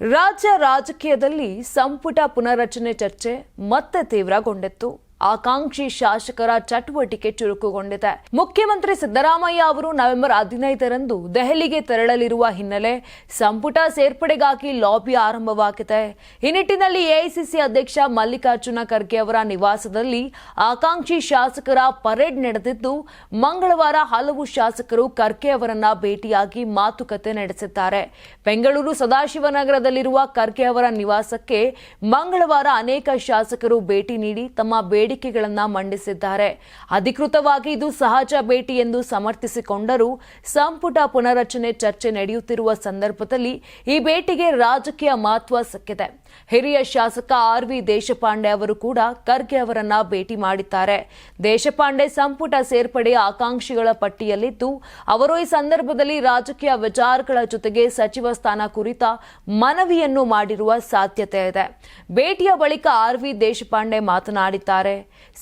ರಾಜ್ಯ ರಾಜಕೀಯದಲ್ಲಿ ಸಂಪುಟ ಪುನರ್ರಚನೆ ಚರ್ಚೆ ಮತ್ತೆ ತೀವ್ರಗೊಂಡಿತ್ತು. ಆಕಾಂಕ್ಷಿ ಶಾಸಕರ ಚಟುವಟಿಕೆ ಚುರುಕುಗೊಂಡಿದೆ. ಮುಖ್ಯಮಂತ್ರಿ ಸಿದ್ದರಾಮಯ್ಯ ಅವರು ನವೆಂಬರ್ ಹದಿನೈದರಂದು ದೆಹಲಿಗೆ ತೆರಳಲಿರುವ ಹಿನ್ನೆಲೆ ಸಂಪುಟ ಸೇರ್ಪಡೆಗಾಗಿ ಲಾಬಿ ಆರಂಭವಾಗಿದೆ. ಈ ನಿಟ್ಟಿನಲ್ಲಿ ಎಐಸಿಸಿ ಅಧ್ಯಕ್ಷ ಮಲ್ಲಿಕಾರ್ಜುನ ಖರ್ಗೆ ಅವರ ನಿವಾಸದಲ್ಲಿ ಆಕಾಂಕ್ಷಿ ಶಾಸಕರ ಪರೇಡ್ ನಡೆದಿದ್ದು, ಮಂಗಳವಾರ ಹಲವು ಶಾಸಕರು ಖರ್ಗೆ ಅವರನ್ನ ಭೇಟಿಯಾಗಿ ಮಾತುಕತೆ ನಡೆಸಿದ್ದಾರೆ. ಬೆಂಗಳೂರು ಸದಾಶಿವನಗರದಲ್ಲಿರುವ ಖರ್ಗೆ ಅವರ ನಿವಾಸಕ್ಕೆ ಮಂಗಳವಾರ ಅನೇಕ ಶಾಸಕರು ಭೇಟಿ ನೀಡಿ ತಮ್ಮ ಬೇಡಿಕೆಗಳನ್ನ ಮಂಡಿಸಿದ್ದಾರೆ. ಅಧಿಕೃತವಾಗಿ ಇದು ಸಹಜ ಭೇಟಿ ಎಂದು ಸಮರ್ಥಿಸಿಕೊಂಡರೂ ಸಂಪುಟ ಪುನರಚನೆ ಚರ್ಚೆ ನಡೆಯುತ್ತಿರುವ ಸಂದರ್ಭದಲ್ಲಿ ಈ ಭೇಟಿಗೆ ರಾಜಕೀಯ ಮಹತ್ವ ಸಿಕ್ಕಿದೆ. ಹಿರಿಯ ಶಾಸಕ ಆರ್ ವಿ ದೇಶಪಾಂಡೆ ಅವರು ಕೂಡ ಖರ್ಗೆ ಅವರನ್ನ ಭೇಟಿ ಮಾಡಿದ್ದಾರೆ. ದೇಶಪಾಂಡೆ ಸಂಪುಟ ಸೇರ್ಪಡೆಯ ಆಕಾಂಕ್ಷಿಗಳ ಪಟ್ಟಿಯಲ್ಲಿದ್ದು, ಅವರು ಈ ಸಂದರ್ಭದಲ್ಲಿ ರಾಜಕೀಯ ವಿಚಾರಗಳ ಜೊತೆಗೆ ಸಚಿವ ಸ್ಥಾನ ಕುರಿತ ಮನವಿಯನ್ನು ಮಾಡಿರುವ ಸಾಧ್ಯತೆ ಇದೆ. ಭೇಟಿಯ ಬಳಿಕ ಆರ್ ವಿ ದೇಶಪಾಂಡೆ ಮಾತನಾಡಿದ್ದಾರೆ.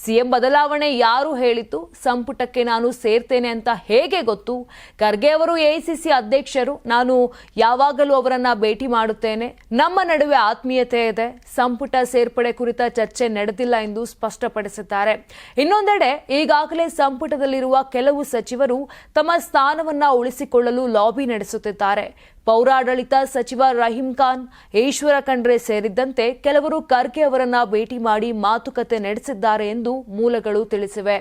ಸಿಎಂ ಬದಲಾವಣೆ ಯಾರು ಹೇಳಿತು ಸಂಪುಟಕ್ಕೆ ನಾನು ಸೇರ್ತೇನೆ ಅಂತ ಹೇಗೆ ಗೊತ್ತು? ಖರ್ಗೆ ಅವರು ಎಐಸಿಸಿ ಅಧ್ಯಕ್ಷರು, ನಾನು ಯಾವಾಗಲೂ ಅವರನ್ನ ಭೇಟಿ ಮಾಡುತ್ತೇನೆ. ನಮ್ಮ ನಡುವೆ ಆತ್ಮೀಯತೆ ಇದೆ. ಸಂಪುಟ ಸೇರ್ಪಡೆ ಕುರಿತ ಚರ್ಚೆ ನಡೆದಿಲ್ಲ ಎಂದು ಸ್ಪಷ್ಟಪಡಿಸಿದ್ದಾರೆ. ಇನ್ನೊಂದೆಡೆ, ಈಗಾಗಲೇ ಸಂಪುಟದಲ್ಲಿರುವ ಕೆಲವು ಸಚಿವರು ತಮ್ಮ ಸ್ಥಾನವನ್ನ ಉಳಿಸಿಕೊಳ್ಳಲು ಲಾಬಿ ನಡೆಸುತ್ತಿದ್ದಾರೆ. ಪೌರಾಡಳಿತ ಸಚಿವ ರಹೀಂ ಖಾನ್, ಈಶ್ವರ ಖಂಡ್ರೆ ಸೇರಿದಂತೆ ಕೆಲವರು ಖರ್ಗೆ ಅವರನ್ನ ಭೇಟಿ ಮಾಡಿ ಮಾತುಕತೆ ನಡೆಸಿದ್ದಾರೆ ಎಂದು ಮೂಲಗಳು ತಿಳಿಸಿವೆ.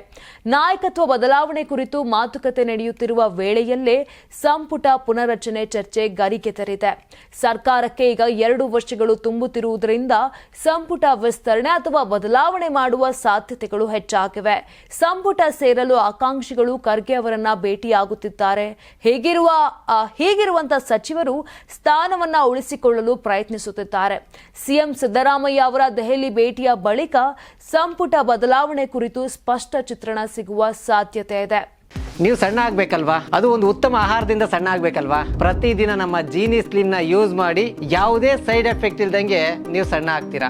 ನಾಯಕತ್ವ ಬದಲಾವಣೆ ಕುರಿತು ಮಾತುಕತೆ ನಡೆಯುತ್ತಿರುವ ವೇಳೆಯಲ್ಲೇ ಸಂಪುಟ ಪುನರಚನೆ ಚರ್ಚೆ ಗರಿಗೆದರಿದೆ ಸರ್ಕಾರಕ್ಕೆ ಈಗ ಎರಡು ವರ್ಷಗಳು ತುಂಬುತ್ತಿರುವುದರಿಂದ ಸಂಪುಟ ವಿಸ್ತರಣೆ ಅಥವಾ ಬದಲಾವಣೆ ಮಾಡುವ ಸಾಧ್ಯತೆಗಳು ಹೆಚ್ಚಾಗಿವೆ. ಸಂಪುಟ ಸೇರಲು ಆಕಾಂಕ್ಷಿಗಳು ಖರ್ಗೆ ಅವರನ್ನ ಭೇಟಿಯಾಗುತ್ತಿದ್ದಾರೆ. ಹೇಗಿರುವ ಹೇಗಿರುವಂತಹ ಹೀಗಿರುವಂತ ಸಚಿವರು ಸ್ಥಾನವನ್ನ ಉಳಿಸಿಕೊಳ್ಳಲು ಪ್ರಯತ್ನಿಸುತ್ತಿದ್ದಾರೆ. ಸಿಎಂ ಸಿದ್ದರಾಮಯ್ಯ ಅವರ ದೆಹಲಿ ಭೇಟಿಯ ಬಳಿಕ ಸಂಪುಟ ಬದಲಾವಣೆ ಕುರಿತು ಸ್ಪಷ್ಟ ಚಿತ್ರಣ ಸಿಗುವ ಸಾಧ್ಯತೆ ಇದೆ. ನೀವು ಸಣ್ಣ ಆಗ್ಬೇಕಲ್ವಾ? ಅದು ಒಂದು ಉತ್ತಮ ಆಹಾರದಿಂದ ಸಣ್ಣ ಆಗ್ಬೇಕಲ್ವಾ? ಪ್ರತಿದಿನ ನಮ್ಮ ಜೀನಿ ಸ್ಲಿಮ್ನ ಯೂಸ್ ಮಾಡಿ ಯಾವುದೇ ಸೈಡ್ ಎಫೆಕ್ಟ್ ಇಲ್ದಂಗೆ ನೀವು ಸಣ್ಣ ಆಗ್ತೀರಾ?